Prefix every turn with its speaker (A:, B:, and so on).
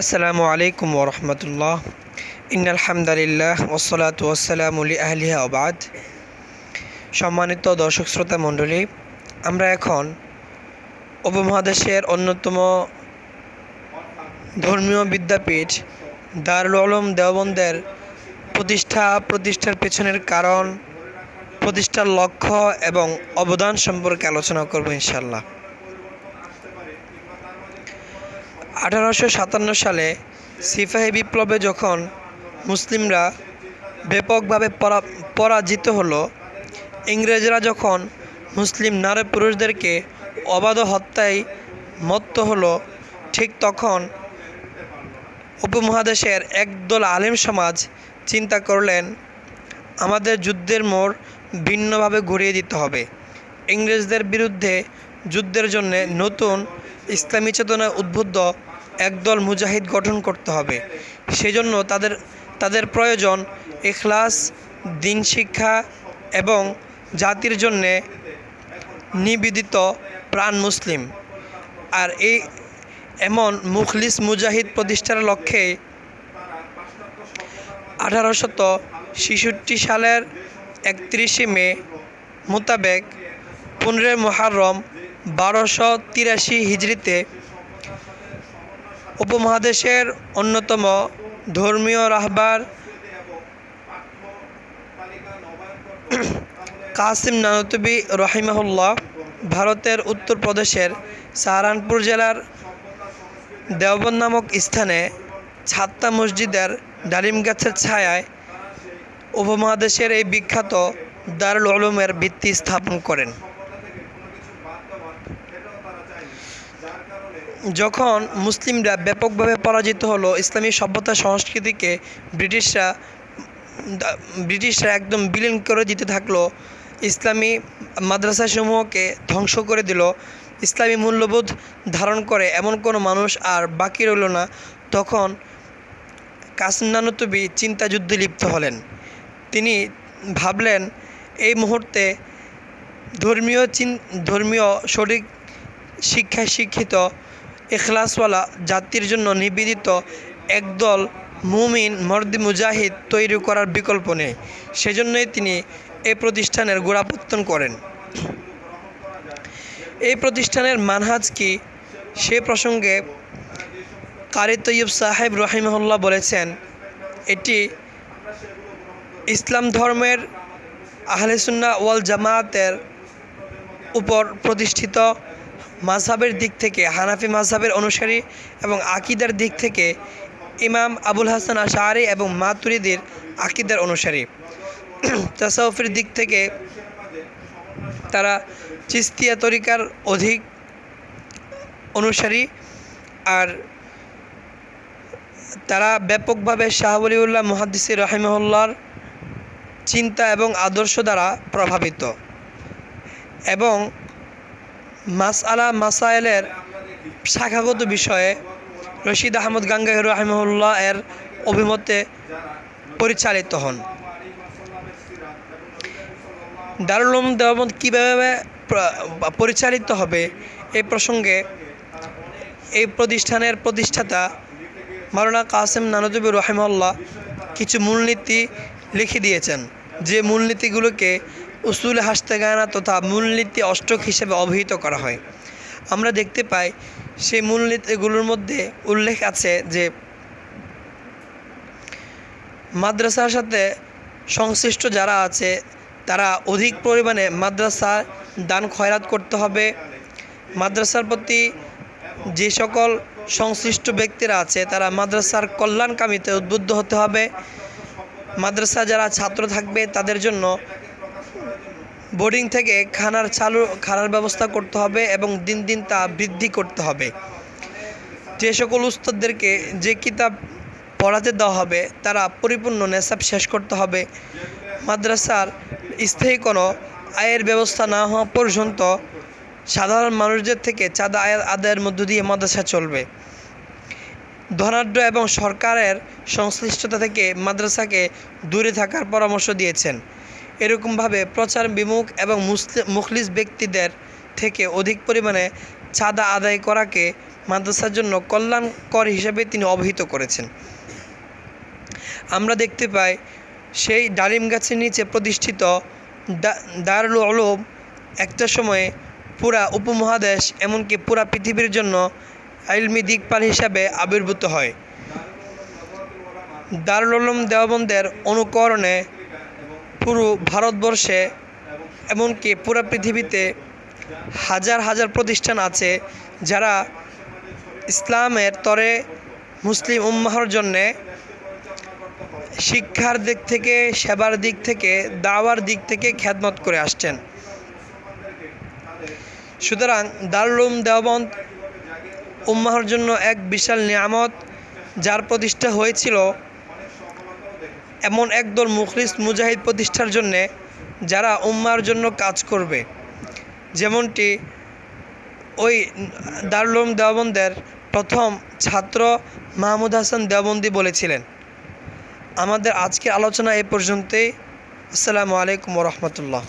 A: আসসালামু আলাইকুম ওরহমতুল্লাহ ইন্নাল হামদালিল্লাহ ওসলাত ওসালাম উলি আহলিহা আবাদ সম্মানিত দর্শক শ্রোতা মণ্ডলী, আমরা এখন উপমহাদেশের অন্যতম ধর্মীয় বিদ্যাপীঠ দারুল আলম দেওবন্দের প্রতিষ্ঠা, প্রতিষ্ঠার পেছনের কারণ, প্রতিষ্ঠার লক্ষ্য এবং অবদান সম্পর্কে আলোচনা করব ইনশাল্লাহ আঠারোশো সাতান্ন সালে সিপাহী বিপ্লবে যখন মুসলিমরা ব্যাপকভাবে পরা- পরাজিত হলো, ইংরেজরা যখন মুসলিম নারী পুরুষদেরকে অবাধ হত্যায় মত্ত হলো, ঠিক তখন উপমহাদেশের একদল আলেম সমাজ চিন্তা করলেন, আমাদের যুদ্ধের মোড় ভিন্নভাবে ঘুরিয়ে দিতে হবে। ইংরেজদের বিরুদ্ধে যুদ্ধের জন্য নতুন ইসলামী চেতনা উদ্বুদ্ধ একদল মুজাহিদ গঠন করতে হবে। সেজন্য তাদের তাদের প্রয়োজন এখলাস, দিন শিক্ষা এবং জাতির জন্যে নিবেদিত প্রাণ মুসলিম। আর এই, এমন মুখলিস মুজাহিদ প্রতিষ্ঠার লক্ষ্যে আঠারোশত ছেষট্টি সালের একত্রিশে মে মোতাবেক পনেরোই মহারম বারোশো তিরাশি হিজড়িতে উপমহাদেশের অন্যতম ধর্মীয় রাহবার কাসিম নানতবি রহিমাহুল্লাহ ভারতের উত্তরপ্রদেশের সাহারানপুর জেলার দেওবন নামক স্থানে ছাত্তা মসজিদের ডালিম গাছের ছায়ায় উপমহাদেশের এই বিখ্যাত দারুল উলুমের ভিত্তি স্থাপন করেন। যখন মুসলিমরা ব্যাপকভাবে পরাজিত হলো, ইসলামী সভ্যতা সংস্কৃতিকে ব্রিটিশরা ব্রিটিশরা একদম বিলীন করে দিতে থাকল। ইসলামী মাদ্রাসাসমূহকে ধ্বংস করে দিল। ইসলামী মূল্যবোধ ধারণ করে এমন কোনো মানুষ আর বাকি রইল না। তখন কাসিম নানুতুবি চিন্তা যুদ্ধে লিপ্ত হলেন। তিনি ভাবলেন, এই মুহূর্তে ধর্মীয় চিন, ধর্মীয় সঠিক শিক্ষায় শিক্ষিত এখলাসওয়ালা জাতির জন্য নিবেদিত একদল মুমিন মর্দি মুজাহিদ তৈরি করার বিকল্প নেই। সেজন্যই তিনি এই প্রতিষ্ঠানের গোড়াপত্তন করেন। এই প্রতিষ্ঠানের মানহাজ কি? সে প্রসঙ্গে কারি তৈয়ব সাহেব রহিমহল্লা বলেছেন, এটি ইসলাম ধর্মের আহলে সুন্নাহ ওয়াল জামায়াতের উপর প্রতিষ্ঠিত মাঝহাবের দিক থেকে, হানাফি মাঝহাবের অনুসারী এবং আকিদার দিক থেকে ইমাম আবুল হাসান আশারি এবং মাতুরিদের আকিদার অনুসারী। তাসাউফের দিক থেকে তারা চিস্তিয়া তরিকার অধিক অনুসারী আর তারা ব্যাপকভাবে শাহ ওলিউল্লাহ মুহাদ্দিসি রহিমহল্লার চিন্তা এবং আদর্শ দ্বারা প্রভাবিত। এবং মাসআলা মাসাইলের শাখাগত বিষয়ে রশিদ আহমদ গাঙ্গাহ রহিমউল্লাহ এর অভিমতে পরিচালিত হন। দারুল উলুম কীভাবে পরিচালিত হবে এই প্রসঙ্গে এই প্রতিষ্ঠানের প্রতিষ্ঠাতা মাওলানা কাসেম নানদবী রহিমউল্লাহ কিছু মূলনীতি লিখে দিয়েছেন। যে মূলনীতিগুলোকে উসুল হাস্তাগানা তথা মূলনীতি অষ্টক হিসেবে অভিহিত করা হয়। আমরা দেখতে পাই সেই মূলনীতিগুলোর মধ্যে উল্লেখ আছে যে, মাদ্রাসার সাথে সংশ্লিষ্ট যারা আছে, তারা অধিক পরিমাণে মাদ্রাসা দান খয়রাত করতে হবে। মাদ্রাসার প্রতি যে সকল সংশ্লিষ্ট ব্যক্তিরা আছে, তারা মাদ্রাসার কল্যাণকামীতে উদ্বুদ্ধ হতে হবে। মাদ্রাসা যারা ছাত্র থাকবে, তাদের জন্য বোর্ডিং থেকে খানার চালু, খানার ব্যবস্থা করতে হবে এবং দিন দিন তা বৃদ্ধি করতে হবে। যে সকল উস্তাদদেরকে যে কিতাব পড়াতে দেওয়া হবে, তারা পরিপূর্ণ নেশাব শেষ করতে হবে। মাদ্রাসার স্থায়ী কোনো আয়ের ব্যবস্থা না হওয়া পর্যন্ত সাধারণ মানুষদের থেকে চাঁদা আয়, আদায়ের মধ্য দিয়ে মাদ্রাসা চলবে। ধনাঢ্য এবং সরকারের সংশ্লিষ্টতা থেকে মাদ্রাসাকে দূরে থাকার পরামর্শ দিয়েছেন। এরকমভাবে প্রচার, বিমুখ এবং মুখলিস ব্যক্তিদের থেকে অধিক পরিমাণে চাঁদা আদায় করাকে মাদ্রাসার জন্য কল্যাণকর হিসেবে তিনি অবহিত করেছেন। আমরা দেখতে পাই, সেই ডালিম গাছের নিচে প্রতিষ্ঠিত দারুল উলুম একটা সময়ে পুরা উপমহাদেশ এমনকি পুরা পৃথিবীর জন্য আইলমি দিকপাল হিসাবে আবির্ভূত হয়। দারুল উলুম দেওবন্দের অনুকরণে পুরো ভারতবর্ষে এমনকি পুরা পৃথিবীতে হাজার হাজার প্রতিষ্ঠান আছে যারা ইসলামের তরে মুসলিম উম্মাহর জন্যে শিক্ষার দিক থেকে, সেবার দিক থেকে, দাওয়ার দিক থেকে খ্যাতমত করে আসছেন। সুতরাং দারুলুম দেওবন্দ উম্মাহর জন্য এক বিশাল নিয়ামত যার প্রতিষ্ঠা হয়েছিল এমন একদল মুখলিস মুজাহিদ প্রতিষ্ঠার জন্যে যারা উম্মার জন্য কাজ করবে। যেমনটি ওই দারুলুম দেওবন্দের প্রথম ছাত্র মাহমুদ হাসান দেওবন্দি বলেছিলেন। আমাদের আজকের আলোচনা এ পর্যন্তই। আসসালামু আলাইকুম রহমতুল্লাহ।